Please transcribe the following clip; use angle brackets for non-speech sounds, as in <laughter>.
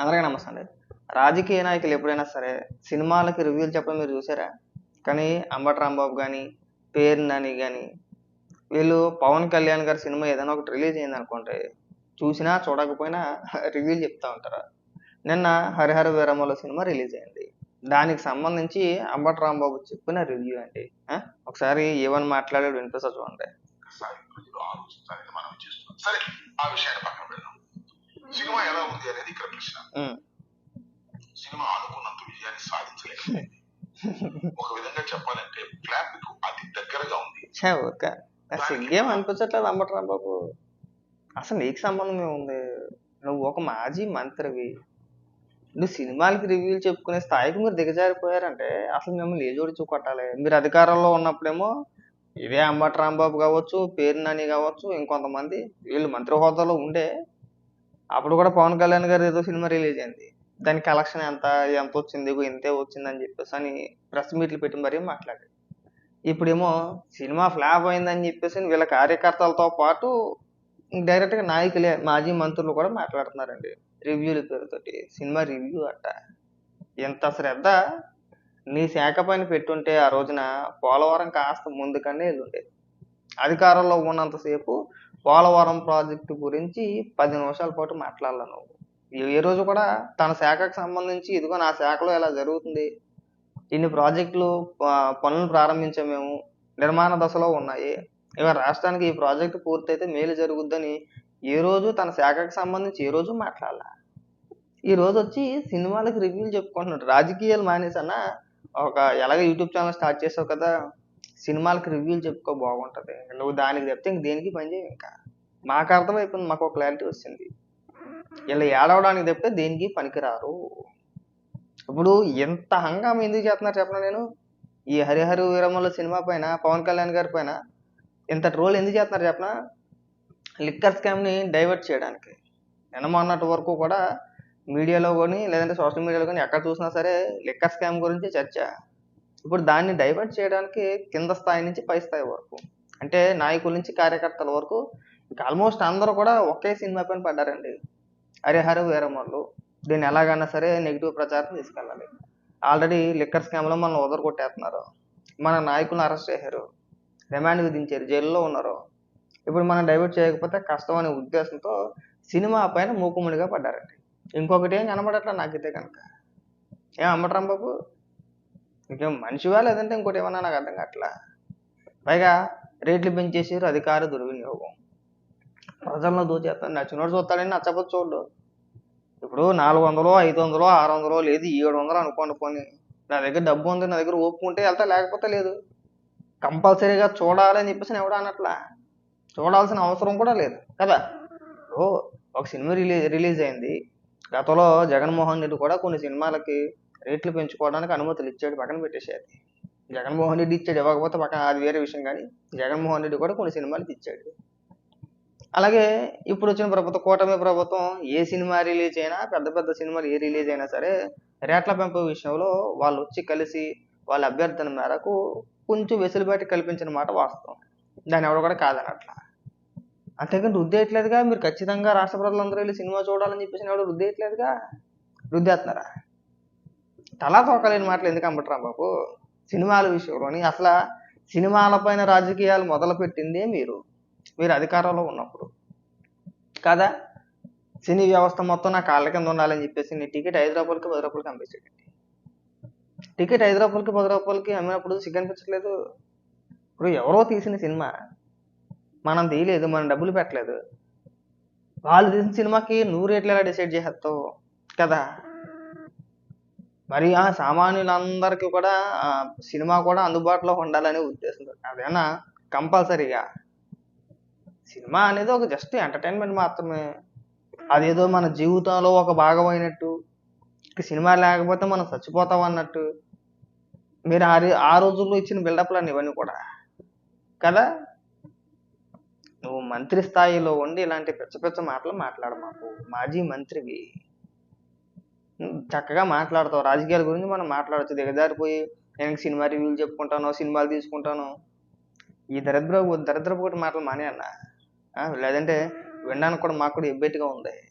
అందరికీ నమస్తే అండి. రాజకీయ నాయకులు ఎప్పుడైనా సరే సినిమాలకి రివ్యూలు చెప్పడం మీరు చూసారా? కానీ అంబటి రాంబాబు కానీ పేరు నాని కానీ వీళ్ళు పవన్ కళ్యాణ్ గారి సినిమా ఏదైనా ఒకటి రిలీజ్ అయింది అనుకోండి చూసినా చూడకపోయినా <laughs> రివ్యూలు చెప్తా ఉంటారు. నిన్న హరిహర వీరమ్మలో సినిమా రిలీజ్ అయింది. దానికి సంబంధించి అంబటి రాంబాబు చెప్పిన రివ్యూ అండి. ఒకసారి ఏమని మాట్లాడాడు వినిపిస్తా చూడండి. సరే ఆ విషయాన్ని పక్కన పెడదాం. అనేది ఇక్కడ ప్రశ్న. సినిమా అనుకున్నంత విజయాన్ని సాధించలేకపోయింది. <laughs> ఒక విధంగా చెప్పాలంటే ఫ్లాప్కు అతి దగ్గరగా ఉంది. సిగ్గేం అనిపించట్లేదు అంబటి రాంబాబు అసలు నీకు సంబంధం ఏముంది? నువ్వు ఒక మాజీ మంత్రివి. నువ్వు సినిమాలకి రివ్యూలు చెప్పుకునే స్థాయికి మీరు దిగజారిపోయారంటే అసలు మిమ్మల్ని ఏ జోడి కొట్టాలి మీరు అధికారంలో ఉన్నప్పుడేమో ఇదే అంబటి రాంబాబు కావచ్చు పేరు నాని కావచ్చు ఇంకొంతమంది వీళ్ళు మంత్రి హోదాలో ఉండే అప్పుడు కూడా పవన్ కళ్యాణ్ గారు ఏదో సినిమా రిలీజ్ అయింది. దాని కలెక్షన్ ఎంత ఎంత వచ్చింది ఇంతే వచ్చిందని చెప్పేసి అని ప్రెస్ మీట్లు పెట్టి మరీ మాట్లాడాడు. ఇప్పుడేమో సినిమా ఫ్లాప్ అయిందని చెప్పేసి వీళ్ళ కార్యకర్తలతో పాటు డైరెక్ట్గా నాయకులే మాజీ మంత్రులు కూడా మాట్లాడుతున్నారండి. రివ్యూల పేరుతోటి సినిమా రివ్యూ అట్ట ఎంత శ్రద్ధ. నీ శాఖ పైన పెట్టుంటే ఆ రోజున పోలవరం కాస్త ముందుకనే వెళ్ళుండేది అధికారంలో ఉన్నంతసేపు పోలవరం ప్రాజెక్టు గురించి పది నిమిషాల పాటు మాట్లాడాల నువ్వు. ఏ- రోజు కూడా తన శాఖకు సంబంధించి ఇదిగో నా శాఖలో ఇలా జరుగుతుంది. ఇన్ని ప్రాజెక్టులు ప- పనులు ప్రారంభించాం మేము. నిర్మాణ దశలో ఉన్నాయి. ఇక రాష్ట్రానికి ఈ ప్రాజెక్టు పూర్తయితే మేలు జరుగుద్దని ఏ రోజు తన శాఖకు సంబంధించి ఏ రోజు మాట్లాడాల. ఈ రోజు వచ్చి సినిమాలకు రివ్యూలు చెప్పుకుంటున్నాడు. రాజకీయాలు మానేసన్నా ఒక ఎలాగ యూట్యూబ్ ఛానల్ స్టార్ట్ చేసావు కదా? సినిమాలకు రివ్యూలు చెప్పుకో బాగుంటుంది. నువ్వు దానికి చెప్తే ఇంక దేనికి పని చేయవు ఇంకా. మాకు అర్థమైపోయింది మాకు ఒక క్లారిటీ వచ్చింది. ఇలా ఏడవడానికి చెప్తే దేనికి పనికిరారు. ఇప్పుడు ఎంత హంగామా ఎందుకు చేస్తున్నారు చెప్పనా నేను? ఈ హరిహర వీరమ్మల సినిమా పైన పవన్ కళ్యాణ్ గారి పైన ఇంత ట్రోల్ ఎందుకు చేస్తున్నారు చెప్పనా? లిక్కర్ స్కామ్ని డైవర్ట్ చేయడానికి. నిన్న మొన్నటి వరకు కూడా మీడియాలో కానీ లేదంటే సోషల్ మీడియాలో కానీ ఎక్కడ చూసినా సరే లిక్కర్ స్కామ్ గురించి చర్చ. ఇప్పుడు దాన్ని డైవర్ట్ చేయడానికి కింద స్థాయి నుంచి పై స్థాయి వరకు అంటే నాయకుల నుంచి కార్యకర్తల వరకు ఆల్మోస్ట్ అందరూ కూడా ఒకే సినిమా పైన పడ్డారండి. హరిహర వీరమ్మలు దీన్ని ఎలాగైనా సరే నెగిటివ్ ప్రచారం తీసుకెళ్ళాలి. ఆల్రెడీ లిక్కర్ స్కామ్లో మనం వదరు కొట్టేస్తున్నారు మన నాయకులను అరెస్ట్ చేశారు. రిమాండ్ విధించారు. జైల్లో ఉన్నారు. ఇప్పుడు మనం డైవర్ట్ చేయకపోతే కష్టం అనే ఉద్దేశంతో సినిమా పైన మూకుముడిగా పడ్డారండి. ఇంకొకటి ఏం కనబడట్లా నాకైతే కనుక. ఏం అమ్మటం బాబు ఇంకేం మనిషివా లేదంటే ఇంకోటి ఏమన్నా నాకు అర్థం కావట్లా. పైగా రేట్లు పెంచేసారు అధికార దుర్వినియోగం. ప్రజలను దోచేస్తాను నచ్చినోడు చూస్తాడని నచ్చపోతే చూడు ఇప్పుడు నాలుగు వందలు ఐదు వందలు ఆరు వందలో లేదు ఏడు వందలు అనుకోండి పోనీ. నా దగ్గర డబ్బు ఉంది నా దగ్గర ఒప్పుకుంటే వెళ్తా లేకపోతే లేదు. కంపల్సరీగా చూడాలని చెప్పేసి నేను ఎవడు అనట్లా? చూడాల్సిన అవసరం కూడా లేదు. కదా? ఓ ఒక సినిమా రిలీజ్ రిలీజ్ అయింది. గతంలో జగన్మోహన్ రెడ్డి కూడా కొన్ని సినిమాలకి రేట్లు పెంచుకోవడానికి అనుమతులు ఇచ్చాడు పక్కన పెట్టేసేది జగన్మోహన్ రెడ్డి ఇచ్చాడు ఇవ్వకపోతే పక్కన అది వేరే విషయం. కానీ జగన్మోహన్ రెడ్డి కూడా కొన్ని సినిమాలు ఇచ్చాడు. అలాగే ఇప్పుడు వచ్చిన ప్రభుత్వం కూటమి ప్రభుత్వం ఏ సినిమా రిలీజ్ అయినా పెద్ద పెద్ద సినిమాలు ఏ రిలీజ్ అయినా సరే రేట్ల పెంపు విషయంలో వాళ్ళు వచ్చి కలిసి వాళ్ళ అభ్యర్థన మేరకు కొంచెం వెసులుబాటు కల్పించిన మాట వాస్తవం. దాన్ని ఎవరు కూడా కాదనట్లా. అంతేకాని రుద్దేయట్లేదుగా మీరు ఖచ్చితంగా రాష్ట్ర ప్రజలందరూ వెళ్ళి సినిమా చూడాలని చెప్పేసి ఎవరు రుద్దేయట్లేదుగా రుద్దేస్తున్నారా తలా తోకలేని మాటలు ఎందుకు అమ్మటరా బాబు? సినిమాల విషయంలోని అసలు సినిమాల పైన రాజకీయాలు మొదలు పెట్టిందే మీరు. మీరు అధికారంలో ఉన్నప్పుడు. కదా? సినీ వ్యవస్థ మొత్తం నా కాళ్ళ కింద ఉండాలని చెప్పేసి నీ టికెట్ ఐదు రూపాయలకి పది రూపాయలకి అమ్మేసాడండి టికెట్ ఐదు రూపాయలకి పది రూపాయలకి అమ్మినప్పుడు సిగ్గు అనిపించట్లేదు? ఇప్పుడు ఎవరో తీసిన సినిమా. మనం తీయలేదు మనం డబ్బులు పెట్టలేదు. వాళ్ళు తీసిన సినిమాకి నువ్వు రేట్లు ఎలా డిసైడ్ చేసేస్తావు కదా? మరి ఆ సామాన్యులందరికీ కూడా సినిమా కూడా అందుబాటులో ఉండాలనే ఉద్దేశంతో అదేనా? కంపల్సరీగా. సినిమా అనేది ఒక జస్ట్ ఎంటర్టైన్మెంట్ మాత్రమే. అదేదో మన జీవితంలో ఒక భాగమైనట్టు అయినట్టు సినిమా లేకపోతే మనం చచ్చిపోతాం అన్నట్టు. మీరు ఆ ఆ రోజుల్లో ఇచ్చిన బిల్డప్లు ఇవన్నీ కూడా. కదా? నువ్వు మంత్రి స్థాయిలో ఉండి ఇలాంటి పిచ్చ పిచ్చ మాటలు మాట్లాడు మాకు. మాజీ మంత్రివి. చక్కగా మాట్లాడతావు. రాజకీయాల గురించి మనం మాట్లాడచ్చు. దిగజారిపోయి నేను సినిమా రివ్యూలు చెప్పుకుంటాను సినిమాలు తీసుకుంటాను. ఈ దరిద్ర దరిద్రపు మాటలు మానే అన్న. లేదంటే వినడానికి కూడా మాకు కూడా ఎబ్బెట్టుగా ఉంది.